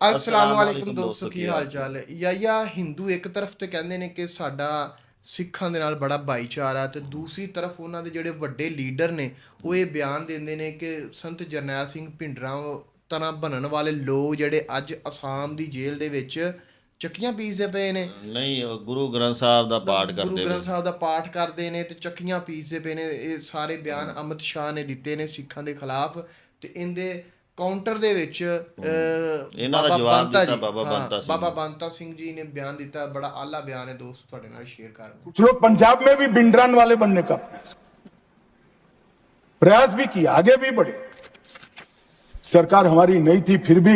ਅਸਲਾਮ ਵਾਲੇਕੁਮ ਦੋਸਤੋ ਕੀ ਹਾਲ ਚਾਲ ਹੈ? ਯਾ ਹਿੰਦੂ ਇੱਕ ਤਰਫ ਤੇ ਕਹਿੰਦੇ ਨੇ ਕਿ ਸਾਡਾ ਸਿੱਖਾਂ ਦੇ ਨਾਲ ਬੜਾ ਭਾਈਚਾਰਾ ਤੇ ਦੂਸਰੀ ਤਰਫ ਉਹਨਾਂ ਦੇ ਜਿਹੜੇ ਵੱਡੇ ਲੀਡਰ ਨੇ ਉਹ ਇਹ ਬਿਆਨ ਦਿੰਦੇ ਨੇ ਕਿ ਸੰਤ ਜਰਨੈਲ ਸਿੰਘ ਭਿੰਡਰਾਂ ਤਰ੍ਹਾਂ ਬਣਨ ਵਾਲੇ ਲੋਕ ਜਿਹੜੇ ਅੱਜ ਅਸਾਮ ਦੀ ਜੇਲ੍ਹ ਦੇ ਵਿੱਚ ਚੱਕੀਆਂ ਪੀਸਦੇ ਪਏ ਨੇ। ਨਹੀਂ ਗੁਰੂ ਗ੍ਰੰਥ ਸਾਹਿਬ ਦਾ ਪਾਠ ਗੁਰੂ ਕਰਦੇ ਗ੍ਰੰਥ ਸਾਹਿਬ ਦਾ ਪਾਠ ਕਰਦੇ ਨੇ ਤੇ ਚੱਕੀਆਂ ਪੀਸਦੇ ਪਏ ਨੇ। ਇਹ ਸਾਰੇ ਬਿਆਨ ਅਮਿਤ ਸ਼ਾਹ ਨੇ ਦਿੱਤੇ ਨੇ ਸਿੱਖਾਂ ਦੇ ਖਿਲਾਫ ਤੇ ਇਹਦੇ ਕਾਊਂਟਰ ਦੇ ਵਿੱਚ ਅਹ, ਇਹਨਾਂ ਦਾ ਬਾਬਾ ਜਵਾਬ ਬੰਤਾ ਦਿੱਤਾ ਜੀ, ਬਾਬਾ ਹਾਂ, ਬੰਤਾ ਸਿੰਘ ਬਾਬਾ ਬੰਤਾ ਸਿੰਘ ਜੀ ਨੇ ਬਿਆਨ ਦਿੱਤਾ ਬੜਾ ਆਲਾ ਬਿਆਨ ਹੈ ਦੋਸਤ ਤੁਹਾਡੇ ਨਾਲ ਸ਼ੇਅਰ ਕਰ ਰਹੇ कुछ लोग पंजाब में भी बिंडरान वाले बनने का प्रयास प्रयास भी किया आगे भी बढ़े सरकार हमारी नहीं थी फिर भी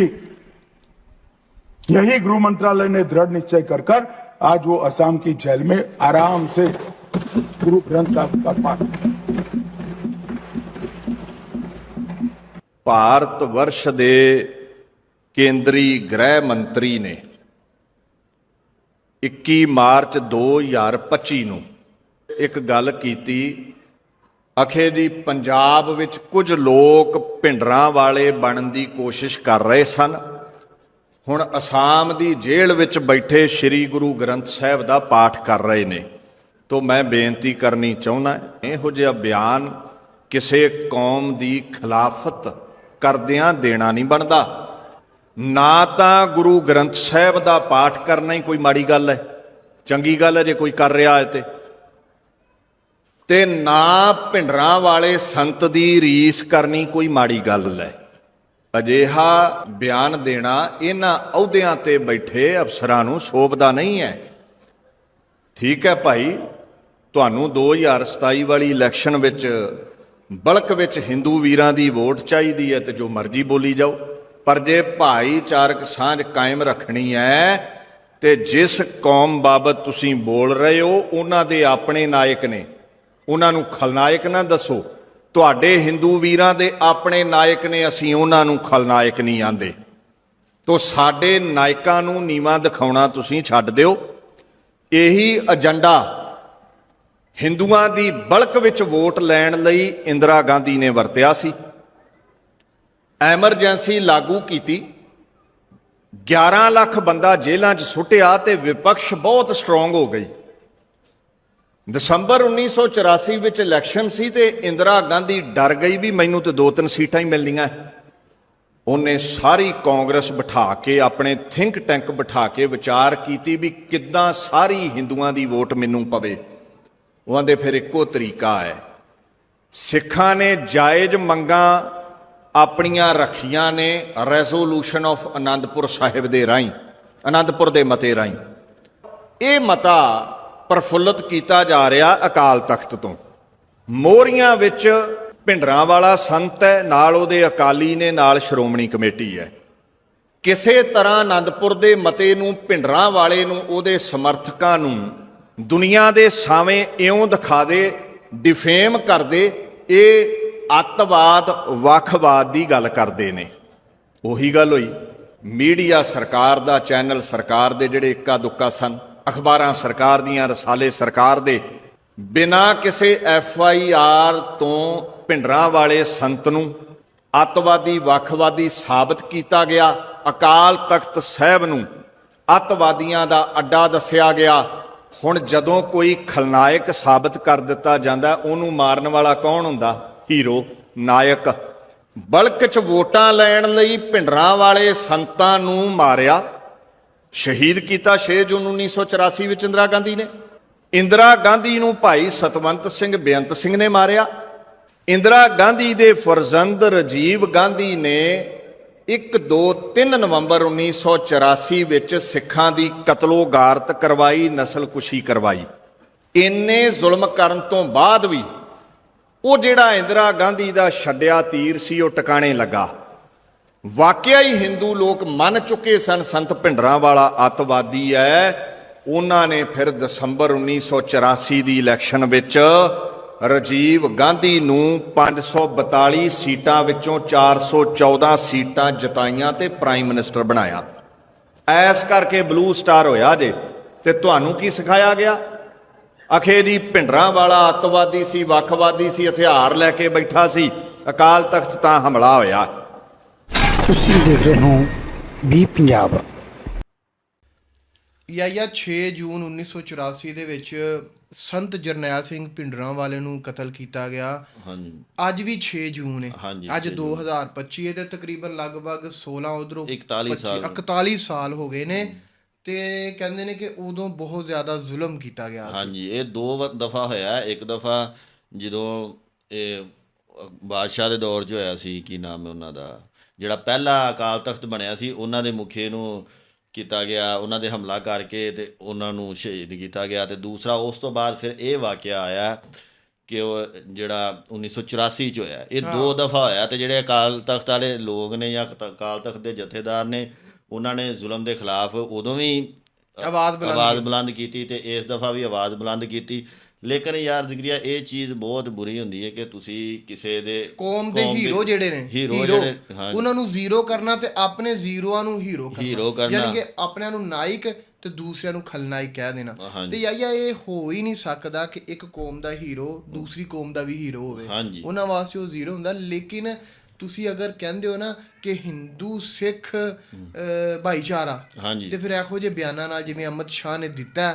यही गृह मंत्रालय ने दृढ़ निश्चय कर कर आज वो असम की जेल में आराम से गुरु ग्रंथ साहब का पाठ ਭਾਰਤ ਵਰਸ਼ ਦੇ ਕੇਂਦਰੀ ਗ੍ਰਹਿ ਮੰਤਰੀ ਨੇ 21 ਮਾਰਚ 2025 ਨੂੰ ਇੱਕ ਗੱਲ ਕੀਤੀ। ਅਖੇ ਜੀ, ਪੰਜਾਬ ਵਿੱਚ ਕੁਝ ਲੋਕ ਭਿੰਡਰਾਂ ਵਾਲੇ ਬਣਨ ਦੀ ਕੋਸ਼ਿਸ਼ ਕਰ ਰਹੇ ਸਨ। ਹੁਣ ਅਸਾਮ ਦੀ ਜੇਲ੍ਹ ਵਿੱਚ ਬੈਠੇ ਸ੍ਰੀ ਗੁਰੂ ਗ੍ਰੰਥ ਸਾਹਿਬ ਦਾ ਪਾਠ ਕਰ ਰਹੇ ਨੇ। ਤੋਂ ਮੈਂ ਬੇਨਤੀ ਕਰਨੀ ਚਾਹੁੰਦਾ, ਇਹੋ ਜਿਹਾ ਬਿਆਨ ਕਿਸੇ ਕੌਮ ਦੀ ਖਿਲਾਫਤ ਕਰਦਿਆਂ ਦੇਣਾ ਨਹੀਂ ਬਣਦਾ। ਨਾ ਤਾਂ ਗੁਰੂ ਗ੍ਰੰਥ ਸਾਹਿਬ ਦਾ ਪਾਠ ਕਰਨਾ ਹੀ ਕੋਈ ਮਾੜੀ ਗੱਲ ਹੈ, ਚੰਗੀ ਗੱਲ ਹੈ ਜੇ ਕੋਈ ਕਰ ਰਿਹਾ ਹੈ ਤੇ। ਤੇ ਨਾ ਭਿੰਡਰਾਂ ਵਾਲੇ ਸੰਤ ਦੀ ਰੀਸ ਕਰਨੀ ਕੋਈ ਮਾੜੀ ਗੱਲ ਹੈ। ਅਜਿਹਾ ਬਿਆਨ ਦੇਣਾ ਇਹਨਾਂ ਅਹੁਦਿਆਂ ਤੇ ਬੈਠੇ ਅਫਸਰਾਂ ਨੂੰ ਸ਼ੋਭਦਾ ਨਹੀਂ ਹੈ। ਠੀਕ ਹੈ ਭਾਈ, ਤੁਹਾਨੂੰ 2027 ਵਾਲੀ ਇਲੈਕਸ਼ਨ ਵਿੱਚ ਬਲਕ ਵਿੱਚ ਹਿੰਦੂ ਵੀਰਾਂ ਦੀ ਵੋਟ ਚਾਹੀਦੀ ਹੈ ਤੇ ਜੋ ਮਰਜ਼ੀ ਬੋਲੀ ਜਾਓ। ਪਰ ਜੇ ਭਾਈਚਾਰਕ ਸਾਂਝ ਕਾਇਮ ਰੱਖਣੀ ਹੈ, ਤੇ ਜਿਸ ਕੌਮ ਬਾਬਤ ਤੁਸੀਂ ਬੋਲ ਰਹੇ ਹੋ, ਉਹਨਾਂ ਦੇ ਆਪਣੇ ਨਾਇਕ ਨੇ। ਉਹਨਾਂ ਨੂੰ ਖਲਨਾਇਕ ਨਾ ਦੱਸੋ। ਤੁਹਾਡੇ ਹਿੰਦੂ ਵੀਰਾਂ ਦੇ ਆਪਣੇ ਨਾਇਕ ਨੇ, ਅਸੀਂ ਉਹਨਾਂ ਨੂੰ ਖਲਨਾਇਕ ਨਹੀਂ ਆਂਦੇ। ਤੋ ਸਾਡੇ ਨਾਇਕਾਂ ਨੂੰ ਨੀਵਾ ਦਿਖਾਉਣਾ ਤੁਸੀਂ ਛੱਡ ਦਿਓ। ਇਹੀ ਏਜੰਡਾ ਹਿੰਦੂਆਂ ਦੀ ਬਲਕ ਵਿੱਚ ਵੋਟ ਲੈਣ ਲਈ ਇੰਦਰਾ ਗਾਂਧੀ ਨੇ ਵਰਤਿਆ ਸੀ। ਐਮਰਜੈਂਸੀ ਲਾਗੂ ਕੀਤੀ। 11 ਲੱਖ ਬੰਦਾ ਜੇਲ੍ਹਾਂ 'ਚ ਸੁੱਟਿਆ ਤੇ ਵਿਪਕਸ਼ ਬਹੁਤ ਸਟਰੋਂਗ ਹੋ ਗਈ। ਦਸੰਬਰ 1984 ਵਿੱਚ ਇਲੈਕਸ਼ਨ ਸੀ ਤੇ ਇੰਦਰਾ ਗਾਂਧੀ ਡਰ ਗਈ ਵੀ ਮੈਨੂੰ ਤੇ ਦੋ ਤਿੰਨ ਸੀਟਾਂ ਹੀ ਮਿਲਣੀਆਂ। ਉਹਨੇ ਸਾਰੀ ਕਾਂਗਰਸ ਬਿਠਾ ਕੇ, ਆਪਣੇ ਥਿੰਕ ਟੈਂਕ ਬਿਠਾ ਕੇ ਵਿਚਾਰ ਕੀਤੀ ਵੀ ਕਿੱਦਾਂ ਸਾਰੀ ਹਿੰਦੂਆਂ ਦੀ ਵੋਟ ਮੈਨੂੰ ਪਵੇ। ਉਹ ਆਂਦੇ ਫਿਰ ਇੱਕੋ ਤਰੀਕਾ ਹੈ। ਸਿੱਖਾਂ ਨੇ ਜਾਇਜ਼ ਮੰਗਾਂ ਆਪਣੀਆਂ ਰੱਖੀਆਂ ਨੇ ਰੈਜ਼ੋਲੂਸ਼ਨ ਆਫ ਆਨੰਦਪੁਰ ਸਾਹਿਬ ਦੇ ਰਾਹੀਂ ਆਨੰਦਪੁਰ ਦੇ ਮਤੇ ਰਾਹੀਂ। ਇਹ ਮਤਾ ਪ੍ਰਫੁੱਲਤ ਕੀਤਾ ਜਾ ਰਿਹਾ ਅਕਾਲ ਤਖਤ ਤੋਂ। ਮੋਰੀਆਂ ਵਿੱਚ ਭਿੰਡਰਾਂ ਵਾਲਾ ਸੰਤ ਹੈ, ਨਾਲ ਉਹਦੇ ਅਕਾਲੀ ਨੇ, ਨਾਲ ਸ਼੍ਰੋਮਣੀ ਕਮੇਟੀ ਹੈ। ਕਿਸੇ ਤਰ੍ਹਾਂ ਆਨੰਦਪੁਰ ਦੇ ਮਤੇ ਨੂੰ ਭਿੰਡਰਾਂ ਵਾਲੇ ਨੂੰ, ਉਹਦੇ ਸਮਰਥਕਾਂ ਨੂੰ ਦੁਨੀਆ ਦੇ ਸਾਵੇਂ ਇਉਂ ਦਿਖਾ ਦੇ ਡਿਫੇਮ ਕਰਦੇ ਇਹ ਅੱਤਵਾਦ, ਵੱਖਵਾਦ ਦੀ ਗੱਲ ਕਰਦੇ ਨੇ। ਉਹੀ ਗੱਲ ਹੋਈ। ਮੀਡੀਆ ਸਰਕਾਰ ਦਾ, ਚੈਨਲ ਸਰਕਾਰ ਦੇ ਜਿਹੜੇ ਇੱਕਾ ਦੁੱਕਾ ਸਨ, ਅਖਬਾਰਾਂ ਸਰਕਾਰ ਦੀਆਂ, ਰਸਾਲੇ ਸਰਕਾਰ ਦੇ, ਬਿਨਾਂ ਕਿਸੇ ਐਫ ਆਈ ਆਰ ਤੋਂ ਭਿੰਡਰਾਂ ਵਾਲੇ ਸੰਤ ਨੂੰ ਅੱਤਵਾਦੀ, ਵੱਖਵਾਦੀ ਸਾਬਤ ਕੀਤਾ ਗਿਆ। ਅਕਾਲ ਤਖਤ ਸਾਹਿਬ ਨੂੰ ਅੱਤਵਾਦੀਆਂ ਦਾ ਅੱਡਾ ਦੱਸਿਆ ਗਿਆ। ਹੁਣ ਜਦੋਂ ਕੋਈ ਖਲਨਾਇਕ ਸਾਬਤ ਕਰ ਦਿੱਤਾ ਜਾਂਦਾ, ਉਹਨੂੰ ਮਾਰਨ ਵਾਲਾ ਕੌਣ ਹੁੰਦਾ? ਹੀਰੋ, ਨਾਇਕ। ਬਲਕ ਚ ਵੋਟਾਂ ਲੈਣ ਲਈ ਭਿੰਡਰਾਂ ਵਾਲੇ ਸੰਤਾਂ ਨੂੰ ਮਾਰਿਆ। ਸ਼ਹੀਦ ਕੀਤਾ 6 ਜੂਨ 1984 ਵਿੱਚ ਇੰਦਰਾ ਗਾਂਧੀ ਨੇ। ਇੰਦਰਾ ਗਾਂਧੀ ਨੂੰ ਭਾਈ ਸਤਵੰਤ ਸਿੰਘ ਬੇਅੰਤ ਸਿੰਘ ਨੇ ਮਾਰਿਆ। ਇੰਦਰਾ ਗਾਂਧੀ ਦੇ ਫਰਜ਼ੰਦ ਰਾਜੀਵ ਗਾਂਧੀ ਨੇ 1 2 3 ਨਵੰਬਰ 1984 ਵਿੱਚ ਸਿੱਖਾਂ ਦੀ ਕਤਲੋਗਾਰਤ ਕਰਵਾਈ, ਨਸਲਕੁਸ਼ੀ ਕਰਵਾਈ। ਇੰਨੇ ਜ਼ੁਲਮ ਕਰਨ ਤੋਂ ਬਾਅਦ ਵੀ ਉਹ ਜਿਹੜਾ ਇੰਦਰਾ ਗਾਂਧੀ ਦਾ ਛੱਡਿਆ ਤੀਰ ਸੀ, ਉਹ ਟਿਕਾਣੇ ਲੱਗਾ। ਵਾਕਿਆ ਹੀ ਹਿੰਦੂ ਲੋਕ ਮੰਨ ਚੁੱਕੇ ਸਨ, ਸੰਤ ਭਿੰਡਰਾਂ ਵਾਲਾ ਅੱਤਵਾਦੀ ਹੈ। ਉਹਨਾਂ ਨੇ ਫਿਰ ਦਸੰਬਰ 1984 ਦੀ ਇਲੈਕਸ਼ਨ ਵਿੱਚ ਰਾਜੀਵ ਗਾਂਧੀ ਨੂੰ 542 ਸੀਟਾਂ ਵਿੱਚੋਂ 414 ਸੀਟਾਂ ਜਿਤਾਈਆਂ ਤੇ ਪ੍ਰਾਈਮ ਮਿਨਿਸਟਰ ਬਣਾਇਆ। ਐਸ ਕਰਕੇ ਬਲੂ ਸਟਾਰ ਹੋਇਆ ਜੇ। ਤੇ ਤੁਹਾਨੂੰ ਕੀ ਸਿਖਾਇਆ ਗਿਆ? ਅਖੇ ਜੀ, ਭਿੰਡਰਾਂ ਵਾਲਾ ਅੱਤਵਾਦੀ ਸੀ, ਵੱਖਵਾਦੀ ਸੀ, ਹਥਿਆਰ ਲੈ ਕੇ ਬੈਠਾ ਸੀ। ਅਕਾਲ ਤਖਤ ਤਾਂ ਹਮਲਾ ਹੋਇਆ। ਤੁਸੀਂ ਦੇਖ ਰਹੇ ਹੋ ਵੀ ਪੰਜਾਬ। ਯਾ 6 ਜੂਨ 1984 ਦੇ ਵਿੱਚ ਸੰਤ ਜਰਨੈਲ ਸਿੰਘ ਭਿੰਡਰਾਂ ਵਾਲੇ ਨੂੰ ਕਤਲ ਕੀਤਾ ਗਿਆ। ਹਾਂਜੀ। ਅੱਜ ਵੀ 6 ਜੂਨ ਹੈ ਹਾਂਜੀ, ਅੱਜ 6 ਜੂਨ। 2025 ਹੈ ਤੇ ਤਕਰੀਬਨ ਲਗਭਗ 16 ਉਧਰੋਂ 41 ਸਾਲ। 41 ਸਾਲ ਹੋ ਗਏ ਨੇ। ਤੇ ਕਹਿੰਦੇ ਨੇ ਕਿ ਉਦੋਂ ਬਹੁਤ ਜ਼ਿਆਦਾ ਜ਼ੁਲਮ ਕੀਤਾ ਗਿਆ ਸੀ। ਹਾਂਜੀ ਇਹ ਦੋ ਦਫਾ ਹੋਇਆ। ਇੱਕ ਦਫਾ ਜਦੋਂ ਇਹ ਬਾਦਸ਼ਾਹ ਦੇ ਦੌਰ 'ਚ ਹੋਇਆ ਸੀ ਕੀ ਨਾਮ ਹੈ ਉਹਨਾਂ ਦਾ? ਜਿਹੜਾ ਪਹਿਲਾ ਅਕਾਲ ਤਖਤ ਬਣਿਆ ਸੀ ਉਹਨਾਂ ਦੇ ਮੁਖੀ ਨੂੰ ਕੀਤਾ ਗਿਆ ਉਹਨਾਂ ਦੇ ਹਮਲਾ ਕਰਕੇ ਤੇ ਉਹਨਾਂ ਨੂੰ ਸ਼ਹੀਦ ਕੀਤਾ ਗਿਆ ਤੇ ਦੂਸਰਾ ਉਸ ਤੋਂ ਬਾਅਦ ਫਿਰ ਇਹ ਵਾਕਿਆ ਆਇਆ ਕਿ ਉਹ ਜਿਹੜਾ 1984 ਚ ਹੋਇਆ ਇਹ ਦੋ ਦਫਾ ਹੋਇਆ ਤੇ ਜਿਹੜੇ ਅਕਾਲ ਤਖਤ ਵਾਲੇ ਲੋਕ ਨੇ ਜਾਂ ਅਕ- ਅਕਾਲ ਤਖਤ ਦੇ ਜਥੇਦਾਰ ਨੇ ਉਹਨਾਂ ਨੇ ਜ਼ੁਲਮ ਦੇ ਖਿਲਾਫ ਉਦੋਂ ਵੀ ਆਵਾਜ਼ ਬੁਲੰਦ ਕੀਤੀ ਤੇ ਇਸ ਦਫਾ ਵੀ ਆਵਾਜ਼ ਬੁਲੰਦ ਕੀਤੀ ਲੇਕਿਨ ਯਾਰ ਜ਼ਿਕਰੀਆ ਇਹ ਚੀਜ਼ ਬਹੁਤ ਬੁਰੀ ਹੁੰਦੀ ਹੈ ਕਿ ਤੁਸੀਂ ਕਿਸੇ ਦੇ ਕੌਮ ਦੇ ਹੀਰੋ ਜਿਹੜੇ ਨੇ ਹੀਰੋ ਜਿਹੜੇ ਉਹਨਾਂ ਨੂੰ ਜ਼ੀਰੋ ਕਰਨਾ ਤੇ ਆਪਣੇ ਜ਼ੀਰੋਆਂ ਨੂੰ ਹੀਰੋ ਕਰਨਾ ਹੀਰੋ ਕਰਨਾ। ਯਾਨੀ ਕਿ ਆਪਣਿਆਂ ਨੂੰ ਨਾਇਕ ਤੇ ਦੂਸਰਿਆਂ ਨੂੰ ਖਲਨਾਇਕ ਕਹਿ ਦੇਣਾ। ਤੇ ਯਾਇਆ ਇਹ ਹੋ ਹੀ ਨਹੀਂ ਸਕਦਾ ਕਿ ਇੱਕ ਕੌਮ ਦਾ ਹੀਰੋ ਦੂਸਰੀ ਕੌਮ ਦਾ ਵੀ ਹੀਰੋ ਹੋਵੇ। ਉਹਨਾਂ ਵਾਸਤੇ ਉਹ ਜ਼ੀਰੋ ਹੁੰਦਾ ਲੇਕਿਨ ਤੁਸੀਂ ਅਗਰ ਕਹਿੰਦੇ ਹੋ ਨਾ ਕਿ ਹਿੰਦੂ ਸਿੱਖ ਭਾਈਚਾਰਾ। ਹਾਂਜੀ। ਤੇ ਫਿਰ ਇਹੋ ਜਿਹੇ ਬਿਆਨਾਂ ਨਾਲ ਜਿਵੇਂ ਅਮਿਤ ਸ਼ਾਹ ਨੇ ਦਿੱਤਾ।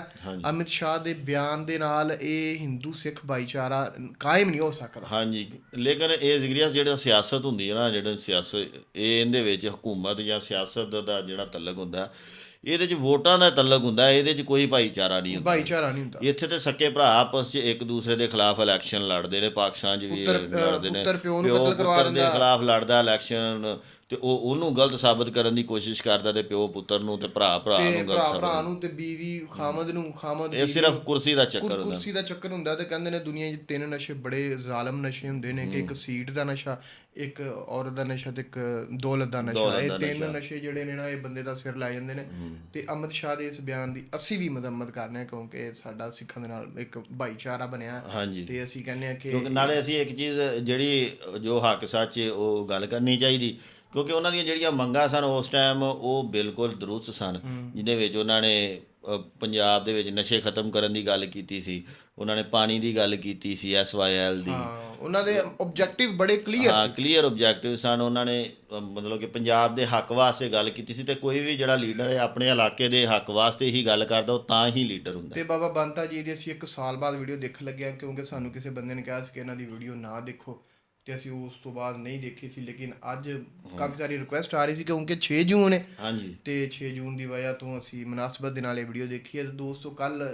ਅਮਿਤ ਸ਼ਾਹ ਦੇ ਬਿਆਨ ਦੇ ਨਾਲ ਇਹ ਹਿੰਦੂ ਸਿੱਖ ਭਾਈਚਾਰਾ ਕਾਇਮ ਨਹੀਂ ਹੋ ਸਕਦਾ। ਹਾਂਜੀ। ਲੇਕਿਨ ਇਹ ਜ਼ਿਕਰੀਆ ਜਿਹੜਾ ਸਿਆਸਤ ਹੁੰਦੀ ਹੈ ਨਾ ਜਿਹੜਾ ਸਿਆਸਤ ਇਹ ਇਹਦੇ ਵਿੱਚ ਹਕੂਮਤ ਜਾਂ ਸਿਆਸਤ ਦਾ ਜਿਹੜਾ ਤਲਕ ਹੁੰਦਾ ਇਹਦੇ 'ਚ ਵੋਟਾਂ ਦਾ ਤਲਕ ਹੁੰਦਾ ਇਹਦੇ 'ਚ ਕੋਈ ਭਾਈਚਾਰਾ ਨਹੀਂ ਹੁੰਦਾ। ਭਾਈਚਾਰਾ ਨਹੀਂ ਹੁੰਦਾ। ਇੱਥੇ ਤੇ ਸੱਕੇ ਭਰਾ ਆਪਸ 'ਚ ਇੱਕ ਦੂਸਰੇ ਦੇ ਖਿਲਾਫ ਇਲੈਕਸ਼ਨ ਲੜਦੇ ਨੇ ਪਾਕਿਸਤਾਨ 'ਚ ਵੀ ਲੜਦੇ ਨੇ। ਪਿਓ ਨੂੰ ਕਤਲ ਕਰਵਾ ਪੁੱਤਰ ਦੇ ਦਿੰਦਾ। ਖਿਲਾਫ ਲੜਦਾ ਇਲੈਕਸ਼ਨ ਤੇ ਉਹ ਉਹਨੂੰ ਗਲਤ ਸਾਬਤ ਕਰਨ ਦੀ ਕੋਸ਼ਿਸ਼ ਕਰਦਾ ਤੇ ਪਿਓ ਪੁੱਤਰ ਨੂੰ ਤੇ ਭਰਾ ਭਰਾ ਨੂੰ ਭਰਾ ਗਲਤ ਭਰਾ ਸਾਬਤ ਨੂੰ ਤੇ ਬੀਵੀ ਖਾਮਦ ਨੂੰ ਖਾਮਦ ਇਹ ਸਿਰਫ। ਕੁਰਸੀ ਦਾ ਚੱਕਰ ਕੁਰ- ਹੁੰਦਾ। ਕੁਰਸੀ ਦਾ ਚੱਕਰ ਹੁੰਦਾ ਤੇ ਕਹਿੰਦੇ ਨੇ ਦੁਨੀਆ 'ਚ ਤਿੰਨ ਨਸ਼ੇ ਬੜੇ ਜ਼ਾਲਮ ਨਸ਼ੇ ਹੁੰਦੇ ਨੇ ਕਿ ਇੱਕ ਸੀਟ ਦਾ ਨਸ਼ਾ ਇੱਕ ਔਰਤ ਦਾ ਨਸ਼ਾ ਤੇ ਇੱਕ ਦੌਲਤ ਦਾ ਨਸ਼ਾ। ਇਹ ਤਿੰਨ ਨਸ਼ਾ। ਜਿਹੜੇ ਨੇ ਨਾ ਇਹ ਬੰਦੇ ਦਾ ਸਿਰ ਲੈ ਜਾਂਦੇ ਨੇ। ਤੇ ਅਮਿਤ ਸ਼ਾਹ ਦੇ ਇਸ ਬਿਆਨ ਦੀ ਅਸੀਂ ਵੀ ਮਦਮਤ ਕਰਨੇ ਆ ਕਿਉਂਕਿ ਸਾਡਾ ਸਿੱਖਾਂ ਦੇ ਨਾਲ ਇੱਕ ਭਾਈਚਾਰਾ ਬਣਿਆ। ਤੇ ਅਸੀਂ ਕਹਿੰਦੇ ਆ ਕਿ ਕਿਉਂਕਿ ਨਾਲੇ ਅਸੀਂ ਇੱਕ ਚੀਜ਼ ਜਿਹੜੀ ਜੋ ਹੱਕ ਸੱਚ ਉਹ ਗੱਲ ਕਰਨੀ ਚਾਹੀਦੀ ਕਿਉਂਕਿ ਉਹਨਾਂ ਦੀਆਂ ਜਿਹੜੀਆਂ ਮੰਗਾਂ ਸਨ ਉਸ ਟਾਈਮ ਉਹ ਬਿਲਕੁਲ ਦਰੁਸਤ ਸਨ। ਜਿਹਦੇ ਵਿੱਚ ਉਹਨਾਂ ਨੇ ਪੰਜਾਬ ਦੇ ਵਿੱਚ ਨਸ਼ੇ ਖਤਮ ਕਰਨ ਦੀ ਗੱਲ ਕੀਤੀ ਸੀ। ਉਹਨਾਂ ਨੇ ਪਾਣੀ ਦੀ ਗੱਲ ਕੀਤੀ ਸੀ ਐਸਵਾਈਐਲ ਦੀ। ਉਹਨਾਂ ਦੇ ਆਬਜੈਕਟਿਵ ਬੜੇ ਕਲੀਅਰ ਹਾਂ ਕਲੀਅਰ ਆਬਜੈਕਟਿਵ ਸਨ। ਉਹਨਾਂ ਨੇ ਮਤਲਬ ਕਿ ਪੰਜਾਬ ਦੇ ਹੱਕ ਵਾਸਤੇ ਗੱਲ ਕੀਤੀ ਸੀ ਤੇ ਕੋਈ ਵੀ ਜਿਹੜਾ ਲੀਡਰ ਹੈ ਆਪਣੇ ਇਲਾਕੇ ਦੇ ਹੱਕ ਵਾਸਤੇ ਹੀ ਗੱਲ ਕਰਦਾ ਉਹ ਤਾਂ ਹੀ ਲੀਡਰ ਹੁੰਦਾ। ਤੇ ਬਾਬਾ ਬੰਤਾ ਜੀ ਦੀ ਅਸੀਂ ਇੱਕ ਸਾਲ ਬਾਅਦ ਵੀਡੀਓ ਦੇਖਣ ਲੱਗੇ ਕਿਉਂਕਿ ਸਾਨੂੰ ਕਿਸੇ ਬੰਦੇ ਨੇ ਕਿਹਾ ਸੀ ਕਿ ਇਹਨਾਂ ਦੀ ਵੀਡੀਓ ਨਾ ਦੇਖੋ। ਤੇ ਅਸੀਂ ਉਸ ਤੋਂ ਬਾਅਦ ਨਹੀਂ ਦੇਖੀ ਸੀ ਲੇਕਿਨ ਅੱਜ ਕਾਫੀ ਸਾਰੀ ਰਿਕੁਐਸਟ ਆ ਰਹੀ ਸੀ ਕਿਉਂਕਿ 6 ਜੂਨ ਹੈ ਹਾਂਜੀ। ਤੇ 6 ਜੂਨ ਦੀ ਵਜ੍ਹਾ ਤੋਂ ਅਸੀਂ ਮਨਾਸਬਤ ਦੇ ਨਾਲ ਇਹ ਵੀਡੀਓ ਦੇਖੀ ਹੈ। ਤੇ ਦੋਸਤੋ ਕੱਲ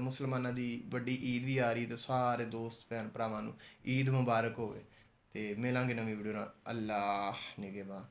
ਮੁਸਲਮਾਨਾਂ ਦੀ ਵੱਡੀ ਈਦ ਵੀ ਆ ਰਹੀ ਤੇ ਸਾਰੇ ਦੋਸਤ ਭੈਣ ਭਰਾਵਾਂ ਨੂੰ ਈਦ ਮੁਬਾਰਕ ਹੋਵੇ। ਤੇ ਮਿਲਾਂਗੇ ਨਵੀਂ ਵੀਡੀਓ ਨਾਲ। ਅੱਲਾਹ ਨਿਗਹਿਬਾਨ